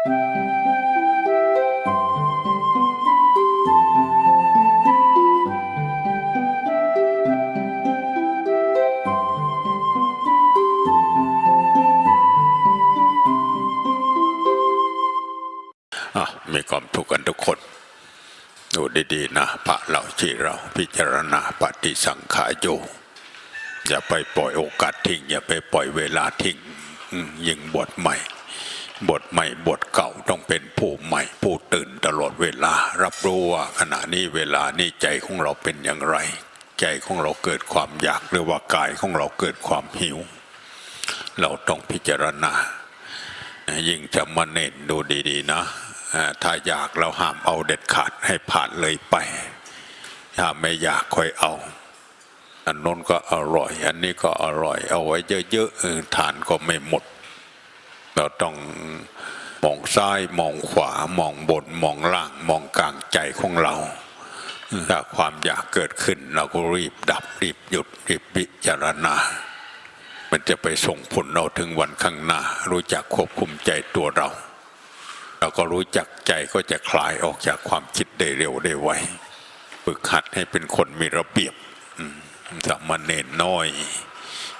อะมีความทุกข์กันทุกคนดูดีๆนะพระเราที่เราพิจารณาปฏิสังขารอยู่อย่าไปปล่อยโอกาสทิ้ง อย่าไปปล่อยเวลาทิ้งยิ่งบทใหม่ บทใหม่บทเก่าต้องเป็นผู้ใหม่ผู้ตื่นตลอดเวลา รับรู้ว่าขณะนี้เวลานี้ใจของเราเป็นอย่างไร ใจของเราเกิดความอยากหรือว่ากายของเราเกิดความหิว เราต้องพิจารณา ยิ่งจะมาเน้นดูดี ๆ นะถ้าอยากเราห้ามเอาเด็ดขาดให้ผ่านเลยไป ถ้าไม่อยากค่อยเอา อันโน้นก็อร่อย อันนี้ก็อร่อยเอาไว้เยอะๆทานก็ไม่หมด เราต้องมองซ้ายมองขวามองบนมองล่างมองกลางใจของเราถ้าความอยากเกิดขึ้น เราก็รีบดับรีบหยุดรีบพิจารณา มันจะไปส่งผลเราถึงวันข้างหน้า รู้จักควบคุมใจตัวเรา เราก็รู้จักใจก็จะคลายออกจากความคิดได้เร็วได้ไวฝึกหัดให้เป็นคนมีระเบียบอืมสามเณรน้อย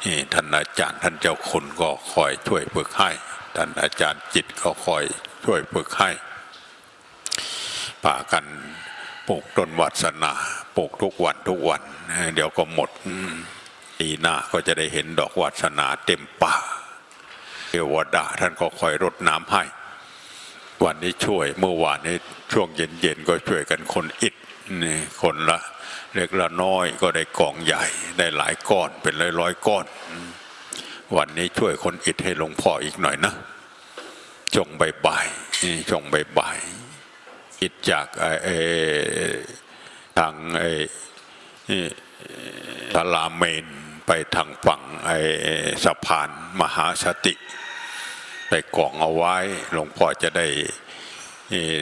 นี่ท่านอาจารย์ท่านเจ้าคุณก็คอยช่วยฝึกให้ ท่านอาจารย์จิตก็คอยช่วยฝึกให้ป่ากันปลูกต้นวัสนาปลูกทุกวันทุกวัน เดี๋ยวก็หมดปีหน้าก็จะได้เห็นดอกวาสนาเต็มป่าเทวดาท่านก็คอยรดน้ำให้ วันนี้ช่วยเมื่อวานนี้ช่วงเย็นๆก็ช่วยกันคนอิดนี่คนละเล็กละน้อยก็ได้กองใหญ่ได้หลายก้อนเป็นร้อยๆก้อน วันนี้ช่วยคนอิดให้หลวงพ่ออีกหน่อยนะจงใบ่ายๆนี่จงใบ่ายๆอิดจากไอ้ทางไอ้นี่ทลาเมนไปทางฝั่งไอ้สะพานมหาสติไปกองเอาไว้หลวงพ่อจะได้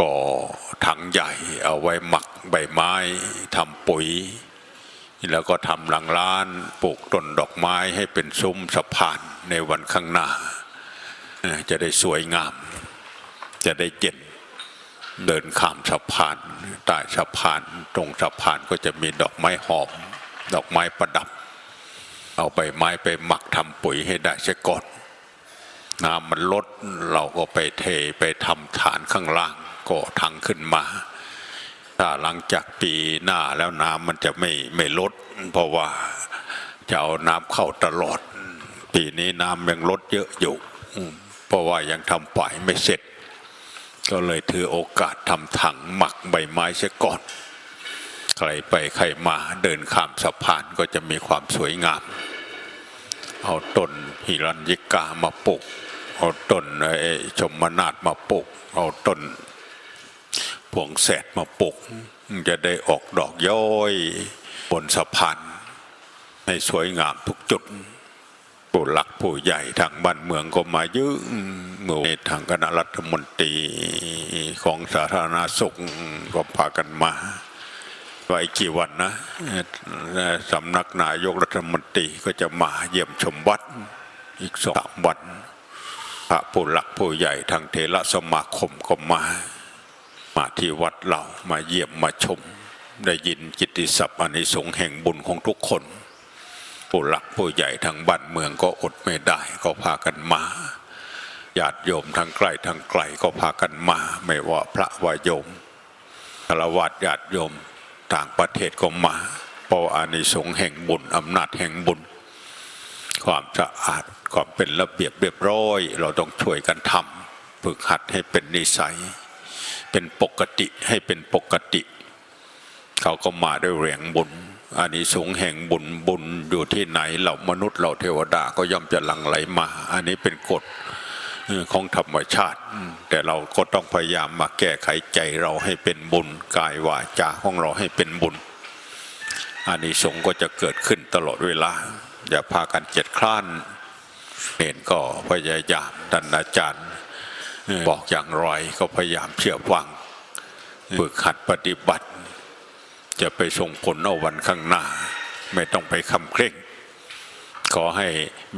ก่อถังใหญ่เอาไว้หมักใบไม้ทำปุ๋ย แล้วก็ทำหลังร้านปลูกต้นดอกไม้ให้เป็นซุ้มสะพานในวันข้างหน้า จะได้สวยงาม จะได้เย็นเดินข้ามสะพานใต้สะพานตรงสะพานก็จะมีดอกไม้หอม ดอกไม้ประดับ เอาใบไม้ไปหมักทำปุ๋ยให้ได้เสียก่อนน้ำมันลดเราก็ไปเทไปทำฐานข้างล่างก็ทางขึ้นมา ถ้าหลังจากปีหน้าแล้วน้ำมันจะไม่ไม่ลด เพราะว่าจะเอาน้ำเข้าตลอด ปีนี้น้ำยังลดเยอะอยู่เพราะว่ายังทำฝ่ายไม่เสร็จ ก็เลยถือโอกาสทำถังหมักใบไม้เสียก่อน ใครไปใครมาเดินข้ามสะพานก็จะมีความสวยงาม เอาต้นหิรัญยิกามาปลูกเอาต้นไอ้ชมนาฏมาปลูกเอาต้น พวงแสดมาปลูกจะได้ออกดอกย้อยบนสะพานให้สวยงามทุกจุดผู้หลักผู้ใหญ่ทางบ้านเมืองก็มายอะเมื่อทางคณะรัฐมนตรีของสาธารณสุขก็พากันมาไว้กี่วันนะสำนักนายกรัฐมนตรีก็จะมาเยี่ยมชมวัดอีกสองสามวันพระผู้หลักผู้ใหญ่ทางเทระสมาคมก็มา มาที่วัดเรามาเยี่ยมมาชม ได้ยินจิตติศัพท์อานิสงส์แห่งบุญของทุกคนผู้หลักผู้ใหญ่ทางบ้านเมืองก็อดไม่ได้ก็พากันมาญาติโยมทางใกล้ทางไกลก็พากันมา ไม่ว่าพระวายโยมฆราวาสญาติโยมต่างประเทศก็มาเพราะอานิสงส์แห่งบุญอำนาจแห่งบุญ ความสะอาดความเป็นระเบียบเรียบร้อย เราต้องช่วยกันทำฝึกหัดให้เป็นนิสัย เป็นปกติให้เป็นปกติ เขาก็มาด้วยแรงบุญอานิสงส์แห่งบุญบุญอยู่ที่ไหนเรามนุษย์เราเทวดาก็ย่อมจะหลั่งไหลมา อันนี้เป็นกฎของธรรมชาติ แต่เราก็ต้องพยายามมาแก้ไขใจเราให้เป็นบุญกายวาจาของเราให้เป็นบุญอานิสงส์ก็จะเกิดขึ้นตลอดเวลา อย่าพากันเจ็ดคร้านเห็นก็พยายามท่านอาจารย์ บอกอย่างไรก็พยายามเชื่อฟังฝึกหัดปฏิบัติ จะไปส่งผลเอาวันข้างหน้า ไม่ต้องไปคำเคร่ง ขอให้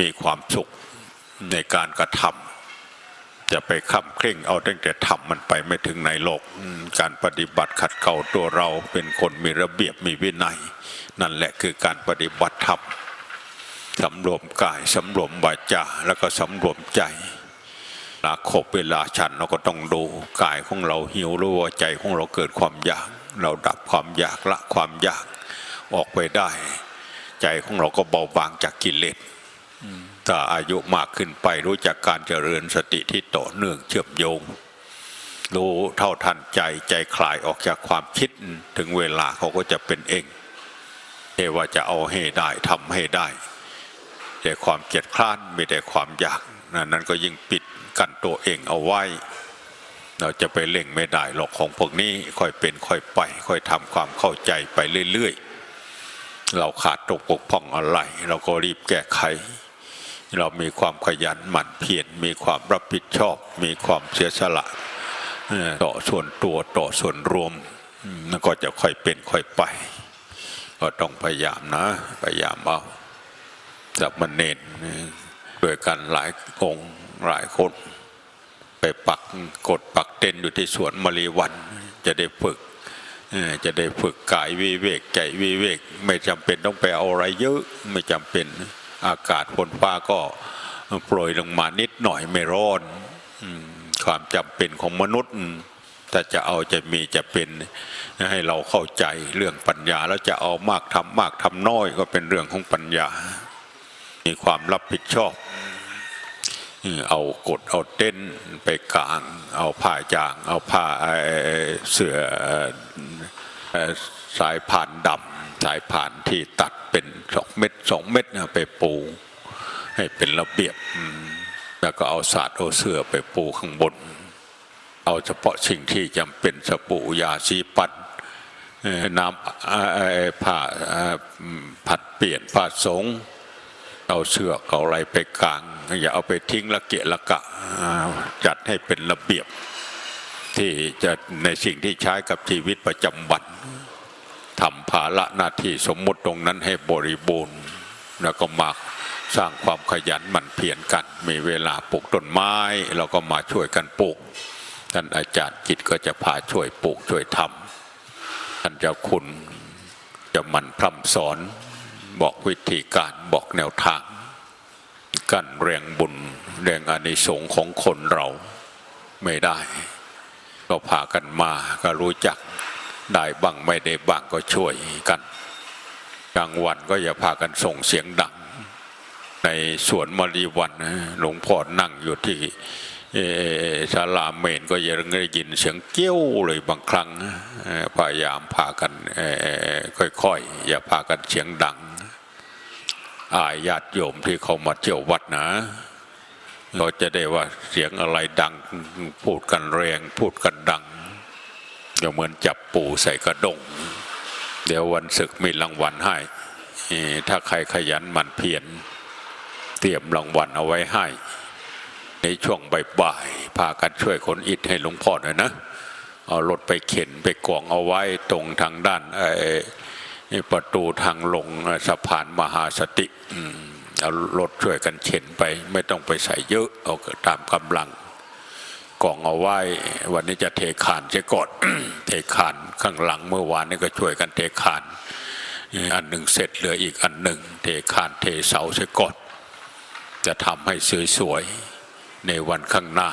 มีความสุขในการกระทำจะไปค้ำเคร่งเอาตั้งแต่ทำมันไปไม่ถึงไหนโลก การปฏิบัติขัดเกลาตัวเราเป็นคนมีระเบียบมีวินัย นั่นแหละคือการปฏิบัติธรรมสำรวมกายสำรวมวาจาแล้วก็สำรวมใจ เวลาขบเวลาฉันเราก็ต้องดูกายของเราหิวหรือว่าใจของเราเกิดความอยาก เราดับความอยากละความอยากออกไปได้ ใจของเราก็เบาบางจากกิเลสถ้าอายุมากขึ้นไปรู้จักการเจริญสติที่ต่อเนื่องเชื่อมโยง รู้เท่าทันใจใจคลายออกจากความคิดถึงเวลาเขาก็จะเป็นเองเทว่าจะเอาให้ได้ทำให้ได้ แต่ความเกียดคร้านไม่แต่ความอยากนั่นนั้นก็ยิ่งปิด กันตัวเองเอาไว้ เราจะไปเล่งไม่ได้หรอกของพวกนี้ค่อยเป็นค่อยไป ค่อยทำความเข้าใจไปเรื่อยๆ เราขาดตกปกพ่องอะไร เราก็รีบแก้ไข เรามีความขยันหมั่นเพียรมีความรับผิดชอบ มีความเสียสละต่อส่วนตัวต่อส่วนรวมมแล้วก็จะค่อยเป็นค่อยไป ก็ต้องพยายามนะพยายามเอาจับมันเน้นด้วยกันหลายองค์ หลายคนไปปักกดปักเต้นอยู่ที่สวนมลีวัน จะได้ฝึกจะได้ฝึกกายวิเวกใจวิเวก ไม่จำเป็นต้องไปเอาอะไรเยอะไม่จำเป็นอากาศฝนฟ้าก็โปรยลงมานิดหน่อยไม่ร้อนความจำเป็นของมนุษย์ถ้าจะเอาจะมีจะเป็นให้เราเข้าใจเรื่องปัญญา แล้วจะเอามากทำมากทำน้อยก็เป็นเรื่องของปัญญา มีความรับผิดชอบ เอากดเอาเต้นไปกลาง เอาผ้ายาง เอาผ้าเสือเอ่อสายผ่านดำสายผ่านที่ตัดเป็นสองเม็ดสองเม็ดนะไปปูให้เป็นระเบียบ แล้วก็เอาสาดเอาเสื้อไปปูข้างบน เอาเฉพาะสิ่งที่จำเป็นสบู่ยาสีปัดน้ำผ้าผัดเปลี่ยนผ้าสงเอาเสื้อเอาอะไรไปกลาง อย่าเอาไปทิ้งละเกะละกะจัดให้เป็นระเบียบ ที่จะในสิ่งที่ใช้กับชีวิตประจำวันทำภาระหน้าที่สมมุติตรงนั้นให้บริบูรณ์ แล้วก็มาสร้างความขยันหมั่นเพียรกัน มีเวลาปลูกต้นไม้ เราก็มาช่วยกันปลูก ท่านอาจารย์จิตก็จะพาช่วยปลูกช่วยทำท่านเจ้าคุณจะหมั่นพร่ำสอนบอกวิธีการบอกแนวทาง กั้นแรงบุญแรงอานิสงส์ของคนเราไม่ได้ ก็พากันมาก็รู้จักได้บ้างไม่ได้บ้างก็ช่วยกันกลางวันก็อย่าพากันส่งเสียงดัง ในสวนมรีวันหลวงพ่อนั่งอยู่ที่ศาลาเมนก็ยังได้ยินเสียงเกี้ยวเลยบางครั้งพยายามพากันค่อยๆอย่าพากันเสียงดัง อายญาติโยมที่เขามาเที่ยววัดนะ เราจะได้ว่าเสียงอะไรดังพูดกันแรง พูดกันดังอย่าเหมือนจับปูใส่กระดง เดี๋ยววันศึกมีรางวัลให้ ถ้าใครขยันหมั่นเพียรเตรียมรางวัลเอาไว้ให้ ในช่วงบ่ายๆพากันช่วยขนอิฐให้หลวงพ่อหน่อยนะ เอารถไปเข็นไปกองเอาไว้ตรงทางด้านเอ่ประตูทางลงสะพานมหาสติเอารถช่วยกันเข็นไป ไม่ต้องไปใส่เยอะ เอาตามกำลังกองเอาไว้ วันนี้จะเทขานเสียก่อนเทขานข้างหลังเมื่อวานนี้ก็ช่วยกันเทขาน อันหนึ่งเสร็จเหลืออีกอันหนึ่ง เทขานเทเสาเสียก่อนจะทำให้สวยๆในวันข้างหน้า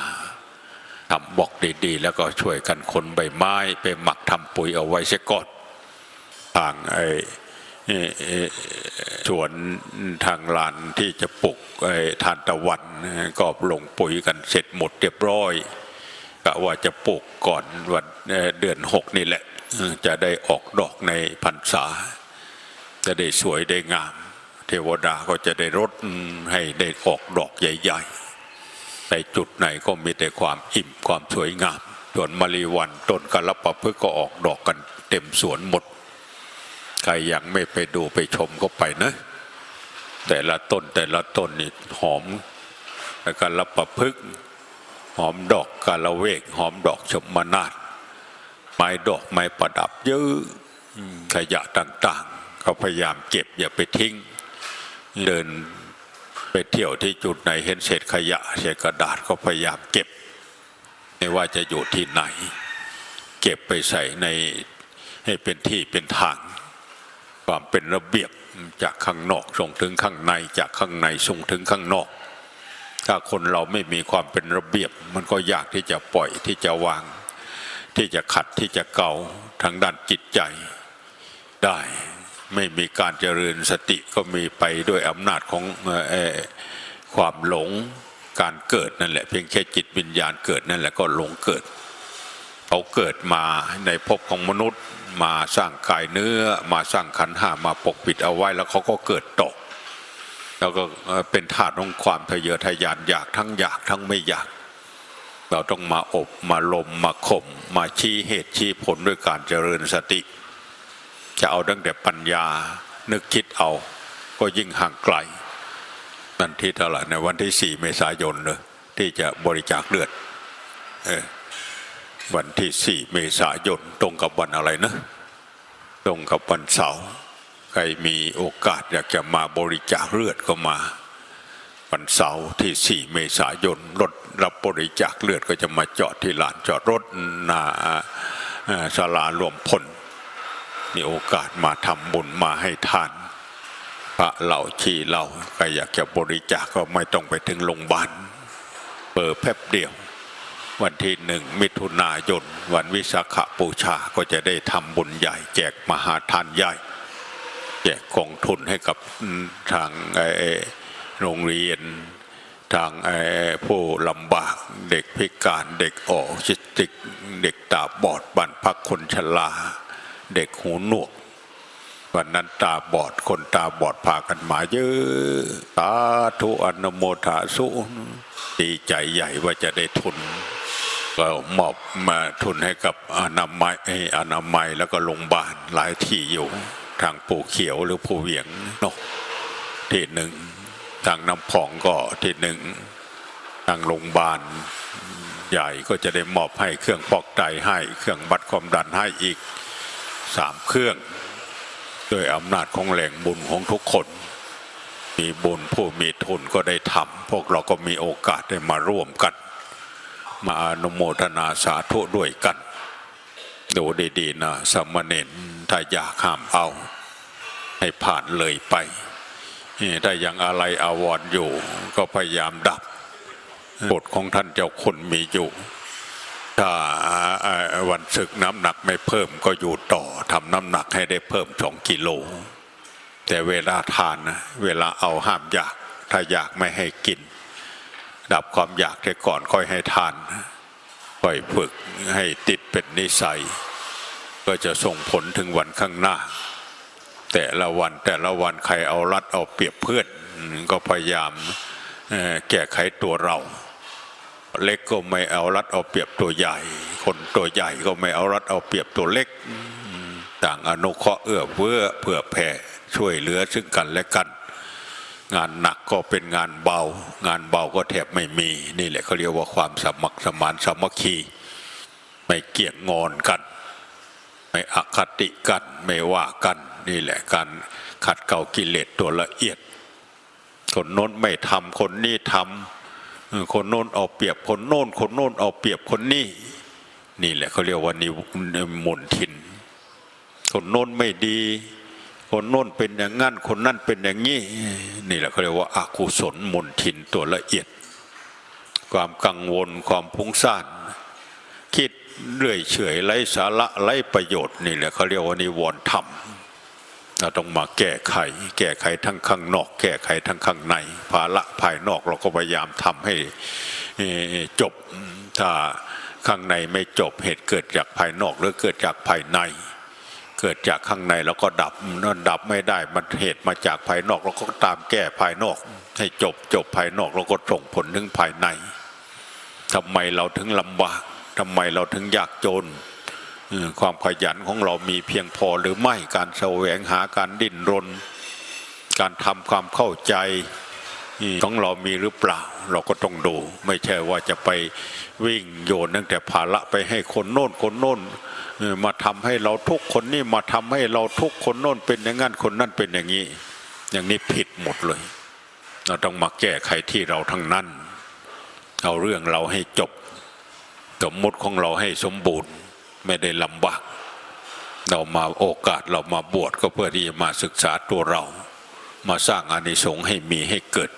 ทำบอกดีๆ แล้วก็ช่วยกันขนใบไม้ ไปหมักทำปุ๋ยเอาไว้เสียก่อน ทางไอ้สวนทางลานที่จะปลูกไอ้ทานตะวันก็ลงปุ๋ยกันเสร็จหมดเรียบร้อยกะว่าจะปลูกก่อนวันเดือนหกนี่แหละ จะได้ออกดอกในพรรษา จะได้สวยได้งาม เทวดาก็จะได้รดให้ได้ออกดอกใหญ่ ๆ ในจุดไหนก็มีแต่ความอิ่มความสวยงาม ส่วนมะลิวันต้นกะละปะพึกก็ออกดอกกันเต็มสวนหมด ใครยังไม่ไปดูไปชมก็ไปนะ แต่ละต้นแต่ละต้นนี่หอมแล้วกะละปะพึกหอมดอกกาละเวก หอมดอกชมนาฏไม้ดอกไม้ประดับเยอะขยะต่างๆเขาพยายามเก็บอย่าไปทิ้ง เดินไปเที่ยวที่จุดไหนเห็นเศษขยะเศษกระดาษก็พยายามเก็บ ไม่ว่าจะอยู่ที่ไหน เก็บไปใส่ในให้เป็นที่เป็นทาง ความเป็นระเบียบจากข้างนอกส่งถึงข้างในจากข้างในส่งถึงข้างนอก ถ้าคนเราไม่มีความเป็นระเบียบ มันก็ยากที่จะปล่อยที่จะวาง ที่จะขัดที่จะเกาทางด้านจิตใจได้ไม่มีการเจริญสติก็มีไปด้วยอำนาจของออความหลงการเกิดนั่นแหละเพียงแค่จิตวิญญาณเกิดนั่นแหละก็หลงเกิดเขาเกิดมาในภพของมนุษย์ มาสร้างกายเนื้อมาสร้างขันห้ามาปกปิดเอาไว้แล้วเขาก็เกิดตก แล้วก็เอ่อเป็นธาตุของความทะเยอทะยานอยากทั้งอยากทั้งไม่อยาก เราต้องมาอบมาลมมาข่มมาชี้เหตุชี้ผลด้วยการเจริญสติ จะเอาตั้งแต่ปัญญานึกคิดเอาก็ยิ่งห่างไกลนั่นที่เท่าไหร่ในวันที่สี่เมษายนเลยที่จะบริจาคเลือดเออ วันที่สี่เมษายนตรงกับวันอะไรนะ ตรงกับวันเสาร์ใครมีโอกาสอยากจะมาบริจาคเลือดก็มา วันเสาร์ที่4เมษายนรถรับบริจาคเลือดก็จะมาจอดที่ลานจอดรถหนาศาลารวมพลมีโอกาสมาทำบุญมาให้ทาน พระเหล่าชีเหล่าใครอยากจะบริจาคก็ไม่ต้องไปถึงโรงพยาบาลเปิดแป๊บเดียว วันที่หนึ่งมิถุนายน วันวิสาขบูชาก็จะได้ทำบุญใหญ่ แจกมหาทานใหญ่ แจกกองทุนให้กับทางโรงเรียนทางผู้ลำบากเด็กพิการเด็กออทิสติก เด็กตาบอดบ้านพักคนชราเด็กหูหนวก วันนั้นตาบอดคนตาบอดพากันมาเยอะสาธุอนโมทาสุดีใจใหญ่ว่าจะได้ทุน ก็มอบมาทุนให้กับอนามัยอนามัยแล้วก็โรงพยาบาลหลายที่อยู่ทางปูเขียวหรือปูเหวียงเนกที่หนึ่งทางน้ำผองก็ที่หนึ่งทางโรงพยาบาลใหญ่ก็จะได้มอบให้เครื่องฟอกไตให้เครื่องวัดความดันให้อีกสามเครื่องด้วยอำนาจของแหล่งบุญของทุกคน มีบุญผู้มีทุนก็ได้ทำพวกเราก็มีโอกาสได้มาร่วมกัน มาอนุโมทนาสาธุด้วยกัน ดูดีๆนะสามเณรถ้าอยากห้ามเอา ให้ผ่านเลยไปนี่ถ้ายังอะไรอาวรณ์อยู่ ก็พยายามดับบทของท่านเจ้าคุณมีอยู่ถ้าวันศึกน้ำหนักไม่เพิ่มก็อยู่ต่อทำน้ำหนักให้ได้เพิ่มสองกิโล แต่เวลาทานนะเวลาเอาห้ามอยาก ถ้าอยากไม่ให้กิน ดับความอยากได้ก่อนค่อยให้ทานค่อยฝึกให้ติดเป็นนิสัย ก็จะส่งผลถึงวันข้างหน้า แต่ละวันแต่ละวันใครเอารัดเอาเปรียบเพื่อนก็พยายามแก้ไขตัวเรา เล็กก็ไม่เอารัดเอาเปรียบตัวใหญ่ คนตัวใหญ่ก็ไม่เอารัดเอาเปรียบตัวเล็ก ต่างอนุเคราะห์เอื้อเฟื้อเผื่อแผ่ช่วยเหลือซึ่งกันและกัน งานหนักก็เป็นงานเบา งานเบาก็แทบไม่มี นี่แหละเขาเรียกว่าความสมัครสมานสามัคคี ไม่เกี่ยงงอนกัน ไม่อคติกันไม่ว่ากัน นี่แหละการขัดเกลากิเลสตัวละเอียด คนโน้นไม่ทำคนนี้ทำเออคนโน้นเอาเปรียบคนโน้น คนโน้นเอาเปรียบคนนี้นี่แหละเขาเรียกว่านิมนทิน คนโน้นไม่ดี คนโน้นเป็นอย่างงั้นคนนั่นเป็นอย่างนี้นี่แหละเขาเรียกว่าอากุศลมนทินตัวละเอียด ความกังวลความพุ่งซ่านคิดเรื่อยเฉยไร้สาระไร้ประโยชน์นี่แหละเขาเรียกว่านิวรณ์ธรรมเราต้องมาแก้ไข แก้ไขทั้งข้างนอก แก้ไขทั้งข้างใน ภาระภายนอกเราก็พยายามทำให้จบถ้าข้างในไม่จบเหตุเกิดจากภายนอกหรือเกิดจากภายใน เกิดจากข้างในแล้วก็ดับนั่นดับไม่ได้มันเหตุมาจากภายนอกเราก็ตามแก้ภายนอก ให้จบจบภายนอกเราก็ส่งผลถึงภายในทำไมเราถึงลำบากทำไมเราถึงยากจนความขยันของเรามีเพียงพอหรือไม่การแสวงหาการดิ้นรน การทำความเข้าใจ ของเรามีหรือเปล่า เราก็ต้องดู ไม่ใช่ว่าจะไปวิ่งโยนตั้งแต่ภาระไปให้คนโน้นคนโน้นมาทำให้เราทุกคนนี้มาทำให้เราทุกคนโน้นเป็นอย่างนั้นคนนั้นเป็นอย่างนี้ อย่างนี้ผิดหมดเลย เราต้องมาแก้ไขที่เราทั้งนั้น เอาเรื่องเราให้จบสมมติของเราให้สมบูรณ์ไม่ได้ลำบากเรามาโอกาสเรามาบวชก็เพื่อที่จะมาศึกษาตัวเรา มาสร้างอานิสงส์ให้มีให้เกิด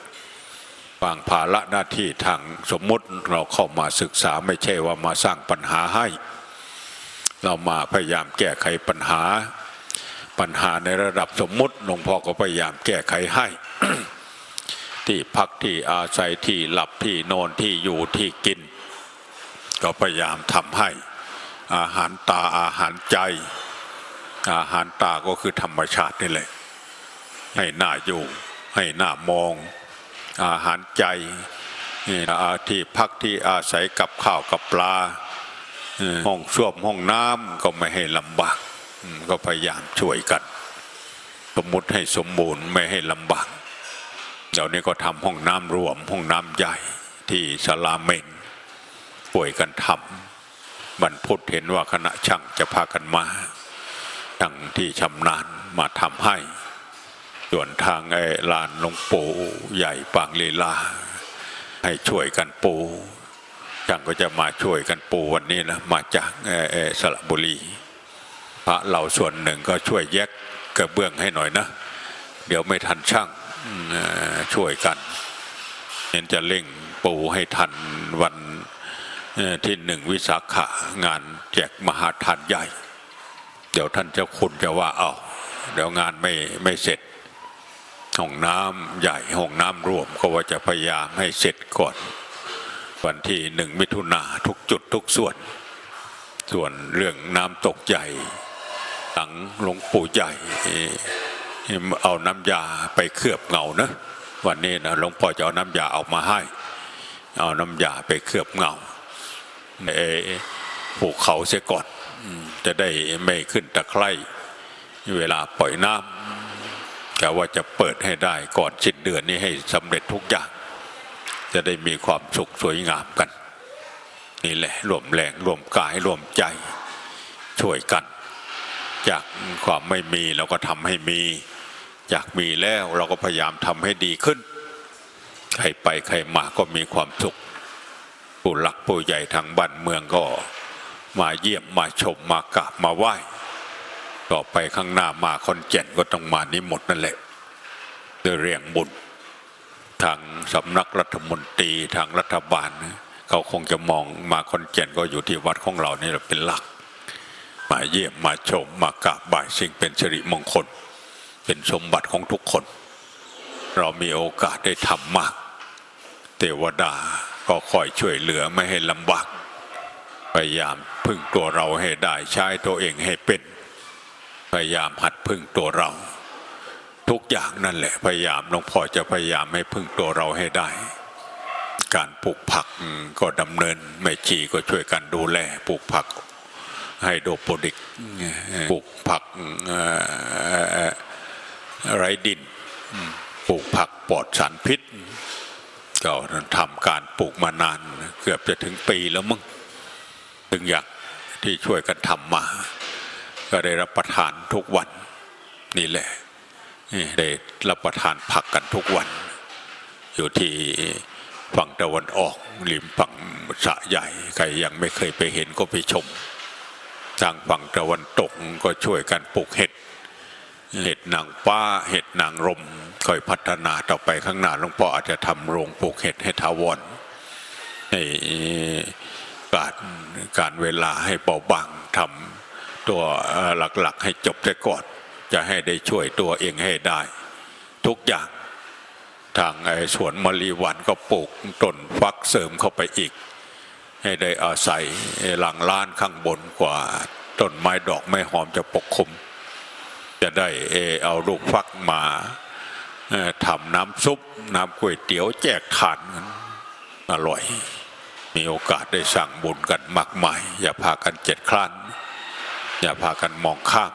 บางภาระหน้าที่ทางสมมุติเราเข้ามาศึกษาไม่ใช่ว่ามาสร้างปัญหาให้ เรามาพยายามแก้ไขปัญหา ปัญหาในระดับสมมุติหลวงพ่อก็พยายามแก้ไขให้ ที่พักที่อาศัยที่หลับที่นอนที่อยู่ที่กิน ก็พยายามทำให้ อาหารตาอาหารใจ อาหารตาก็คือธรรมชาตินี่แหละให้หน้าอยู่ให้หน้ามอง อาหารใจที่พักที่อาศัยกับข้าวกับปลาห้องส้วมห้องน้ำก็ไม่ให้ลำบากก็พยายามช่วยกันสมมุติให้สมบูรณ์ไม่ให้ลำบากเดี๋ยวนี้ก็ทำห้องน้ำรวม ห้องน้ำใหญ่ที่สลาเมนป่วยกันทำบรรพุธเห็นว่าคณะช่างจะพากันมาช่างที่ชำนาญมาทำให้ ส่วนทางไอ้ลานหลวงปู่ใหญ่ปางลีลา ให้ช่วยกันปูช่างก็จะมาช่วยกันปูวันนี้นะมาจากเอ่อเอ่อสระบุรีพระเราส่วนหนึ่งก็ช่วยแยกกระเบื้องให้หน่อยนะ เดี๋ยวไม่ทันช่างช่วยกันเห็นจะเร่งปูให้ทันวันที่หนึ่งวิสาขะงานแจกมหาทานใหญ่ เดี๋ยวท่านเจ้าคุณจะว่าเอาเดี๋ยวงานไม่ไม่เสร็จ ห้องน้ำใหญ่ห้องน้ำรวมก็ว่าจะพยายามให้เสร็จก่อน วันที่หนึ่งมิถุนาทุกจุดทุกส่วน ส่วนเรื่องน้ำตกใหญ่หลังหลวงปู่ใหญ่เออเอาน้ำยาไปเคลือบเงานะวันนี้นะหลวงพ่อจะเอาน้ำยาออกมาให้ เอาน้ำยาไปเคลือบเงาเอภูเขาเสียก่อนจะได้ไม่ขึ้นตะไคร่เวลาปล่อยน้ำ แต่ว่าจะเปิดให้ได้ก่อนสิ้นเดือนนี้ให้สำเร็จทุกอย่าง จะได้มีความสุขสวยงามกัน นี่แหละรวมแรงรวมกายรวมใจช่วยกัน จากความไม่มีเราก็ทำให้มี อยากมีแล้วเราก็พยายามทำให้ดีขึ้น ใครไปใครมาก็มีความสุขผู้หลักผู้ใหญ่ทางบ้านเมืองก็มาเยี่ยมมาชมมากราบมาไหว้ ต่อไปข้างหน้ามาคอนเจนก็ต้องมานี้หมดนั่นแหละเพื่อเรียงบุญทางสำนักรัฐมนตรีทางรัฐบาลเขาคงจะมองมาคอนเจนก็อยู่ที่วัดของเรานี่แหละเป็นหลัก มาเยี่ยมมาชมมากราบไหว้สิ่งเป็นสิริมงคล เป็นสมบัติของทุกคน เรามีโอกาสได้ทำมาก เทวดาก็คอยช่วยเหลือไม่ให้ลำบากพยายามพึ่งตัวเราให้ได้ใช้ตัวเองให้เป็น พยายามหัดพึ่งตัวเรา ทุกอย่างนั่นแหละพยายามหลวงพ่อจะพยายามให้พึ่งตัวเราให้ได้ การปลูกผักก็ดำเนินแม่ชีก็ช่วยกันดูแลปลูกผักไฮโดรโปนิกปลูกผักไร้ดินปลูกผักปลอดสารพิษก็ทำการปลูกมานาน เกือบจะถึงปีแล้วมั้งถึงอยากที่ช่วยกันทำมา ก็ได้รับประทานทุกวันนี่แหละนี่ได้รับประทานผักกันทุกวัน อยู่ที่ฝั่งตะวันออกริมฝั่งสะใหญ่ใครยังไม่เคยไปเห็นก็ไปชมทางฝั่งตะวันตกก็ช่วยกันปลูกเห็ดเห็ดนางป้าเห็ดนางรมค่อยพัฒนาต่อไปข้างหน้าหลวงพ่ออาจจะทำโรงปลูกเห็ดให้ทาวรให้การการเวลาให้เบาบางทำ ตัวหลักๆ ให้จบได้ก่อนจะให้ได้ช่วยตัวเองให้ได้ ทุกอย่างทางไอ้สวนมะลีวันก็ปลูกต้นฟักเสริมเข้าไปอีก ให้ได้อาศัยหลังล้านข้างบนกว่าต้นไม้ดอกไม้หอมจะปกคลุม จะได้เอาลูกฟักมาทำน้ำซุป น้ำก๋วยเตี๋ยวแจกทานกันอร่อย มีโอกาสได้สั่งบุญกันมากมาย อย่าพากันเจ็ดคลาน อย่าพากันมองข้าม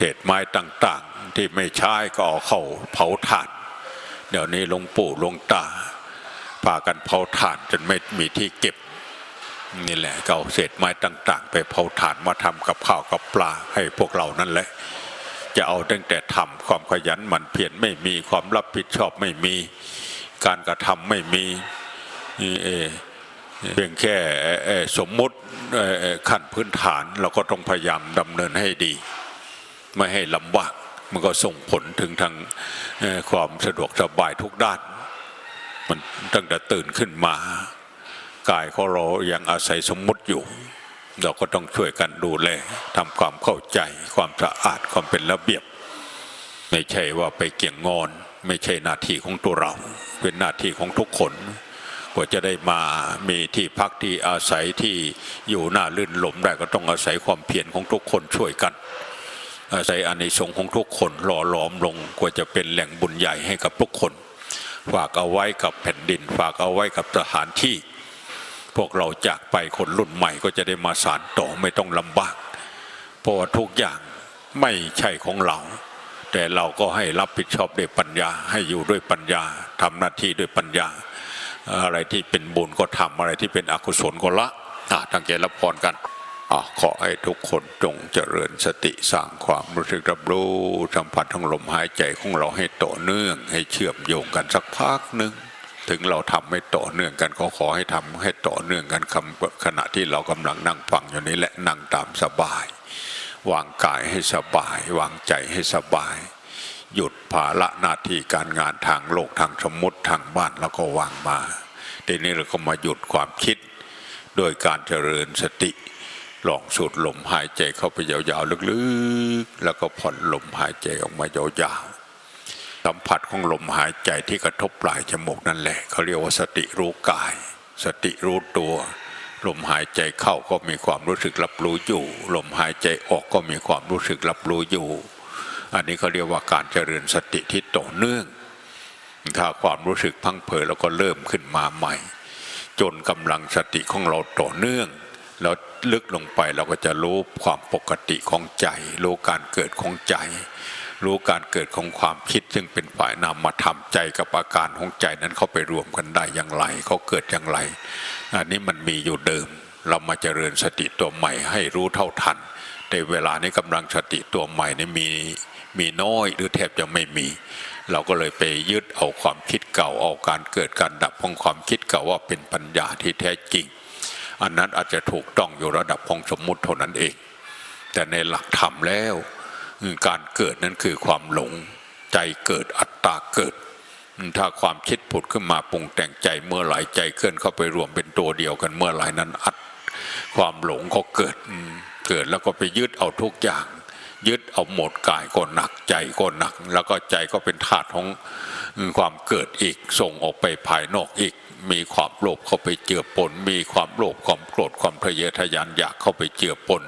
เหตุไม้ต่าง ๆ ที่ไม่ใช้ก็เอาเข้าเผาถ่าน เดี๋ยวนี้หลวงปู่หลวงตาพากันเผาถ่านจนไม่มีที่เก็บนี่แหละก็เอาเศษไม้ต่าง ๆ ไปเผาถ่านมาทำกับข้าวกับปลาให้พวกเรานั่นแหละ จะเอาตั้งแต่ทำความขยันหมั่นเพียรไม่มีความรับผิดชอบไม่มี การกระทำไม่มีนี่เอ เพียงแค่สมมุติขั้นพื้นฐานเราก็ต้องพยายามดำเนินให้ดี ไม่ให้ลำบากมันก็ส่งผลถึงทางความสะดวกสบายทุกด้าน มันตั้งแต่ตื่นขึ้นมากายของเรายังอาศัยสมมุติอยู่ เราก็ต้องช่วยกันดูแลทำความเข้าใจ ความสะอาดความเป็นระเบียบ ไม่ใช่ว่าไปเกี่ยงงอน ไม่ใช่หน้าที่ของตัวเรา เป็นหน้าที่ของทุกคน กว่าจะได้มามีที่พักที่อาศัยที่อยู่หน้าลื่นหลมได้ก็ต้องอาศัยความเพียรของทุกคนช่วยกัน อาศัยอานิสงส์ของทุกคนหล่อหลอมลงกว่าจะเป็นแหล่งบุญใหญ่ให้กับทุกคน ฝากเอาไว้กับแผ่นดิน ฝากเอาไว้กับสถานที่ พวกเราจากไปคนรุ่นใหม่ก็จะได้มาสานต่อไม่ต้องลำบากเพราะว่าทุกอย่างไม่ใช่ของเราแต่เราก็ให้รับผิดชอบด้วยปัญญาให้อยู่ด้วยปัญญาทำหน้าที่ด้วยปัญญา อะไรที่เป็นบุญก็ทำอะไรที่เป็นอกุศลก็ละอะตั้งใจรับพรกันอขอให้ทุกคนจงเจริญสติสร้างความรู้สึกรับรู้สัมผัสทั้งลมหายใจของเราให้ต่อเนื่อง ให้เชื่อมโยงกันสักพักหนึ่งถึงเราทำไม่ต่อเนื่องกันก็ขอให้ทำให้ต่อเนื่องกันคำขณะที่เรากำลังนั่งฟังอยู่นี้แหละนั่งตามสบาย วางกายให้สบาย วางใจให้สบาย หยุดภาระหน้าที่การงานทางโลกทางสมมติทางบ้านแล้วก็วางมาทีนี้เราก็มาหยุดความคิด โดยการเจริญสติลองสูดลมหายใจเข้าไปยาวๆลึกๆ แล้วก็ผ่อนลมหายใจออกมายาวๆสัมผัสของลมหายใจที่กระทบปลายจมูกนั่นแหละเขาเรียกว่าสติรู้กาย สติรู้ตัว ลมหายใจเข้าก็มีความรู้สึกรับรู้อยู่ ลมหายใจออกก็มีความรู้สึกรับรู้อยู่ อันนี้เขาเรียกว่าการเจริญสติที่ต่อเนื่อง ถ้าความรู้สึกพังเผยแล้วก็เริ่มขึ้นมาใหม่ จนกำลังสติของเราต่อเนื่อง แล้วลึกลงไปเราก็จะรู้ความปกติของใจ รู้การเกิดของใจ รู้การเกิดของความคิดซึ่งเป็นฝ่ายนามธรรมใจกับอาการของใจนั้นเข้าไปรวมกันได้อย่างไรเขาเกิดอย่างไร อันนี้มันมีอยู่เดิม เรามาเจริญสติตัวใหม่ให้รู้เท่าทัน ในเวลานี้กำลังสติตัวใหม่นี่มีมีน้อยหรือแทบจะไม่มี เราก็เลยไปยึดเอาความคิดเก่าเอาการเกิดการดับของความคิดเก่าว่าเป็นปัญญาที่แท้จริง อันนั้นอาจจะถูกต้องอยู่ระดับของสมมุติเท่านั้นเอง แต่ในหลักธรรมแล้วการเกิดนั้นคือความหลงใจเกิดอัตตาเกิด ถ้าความคิดผุดขึ้นมาปรุงแต่งใจเมื่อไหร่ใจเคลื่อนเข้าไปรวมเป็นตัวเดียวกันเมื่อไหร่นั้นอัดความหลงก็เกิด เกิดแล้วก็ไปยึดเอาทุกอย่าง ยึดเอาหมดกายก็หนักใจก็หนัก แล้วก็ใจก็เป็นธาตุของความเกิดอีกส่งออกไปภายนอกอีก มีความโลภเข้าไปเจือปน มีความโลภความโกรธความทะเยอทะยานอยากเข้าไปเจือปน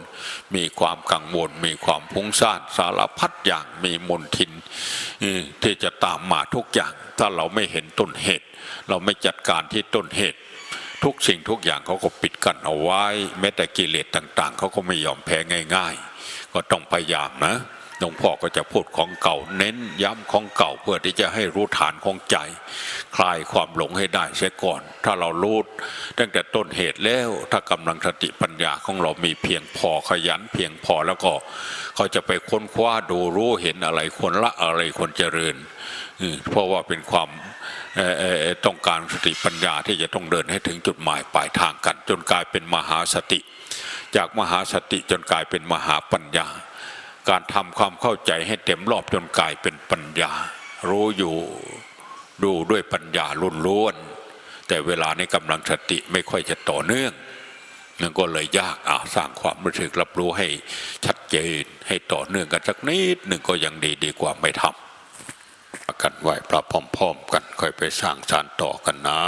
มีความกังวล มีความพุ่งซ่านสารพัดอย่างมีมนทินที่จะตามมาทุกอย่าง ถ้าเราไม่เห็นต้นเหตุ เราไม่จัดการที่ต้นเหตุ ทุกสิ่งทุกอย่างเขาก็ปิดกั้นเอาไว้ แม้แต่กิเลสต่าง ๆเขาก็ไม่ยอมแพ้ง่าย ๆ ก็ต้องพยายามนะ หลวงพ่อก็จะพูดของเก่า เน้นย้ำของเก่าเพื่อที่จะให้รู้ฐานของใจ คลายความหลงให้ได้เสียก่อน ถ้าเรารู้ตั้งแต่ต้นเหตุแล้ว ถ้ากำลังสติปัญญาของเรามีเพียงพอขยันเพียงพอแล้วก็เขาจะไปค้นคว้าดูรู้เห็นอะไรควรละอะไรควรเจริญเพราะว่าเป็นความต้องการสติปัญญาที่จะต้องเดินให้ถึงจุดหมายปลายทางกัน จนกลายเป็นมหาสติ จากมหาสติจนกลายเป็นมหาปัญญา การทำความเข้าใจให้เต็มรอบจนกลายเป็นปัญญา รู้อยู่ดูด้วยปัญญาล้วนล้วนๆแต่เวลาในกำลังสติไม่ค่อยจะต่อเนื่องมันก็เลยยากอะสร้างความรู้สึกรับรู้ให้ชัดเจนให้ต่อเนื่องกันสักนิดหนึ่งก็ยังดีดีกว่าไม่ทำกันไหวพระพร้อมๆกันค่อยไปสร้างสารต่อกันนะ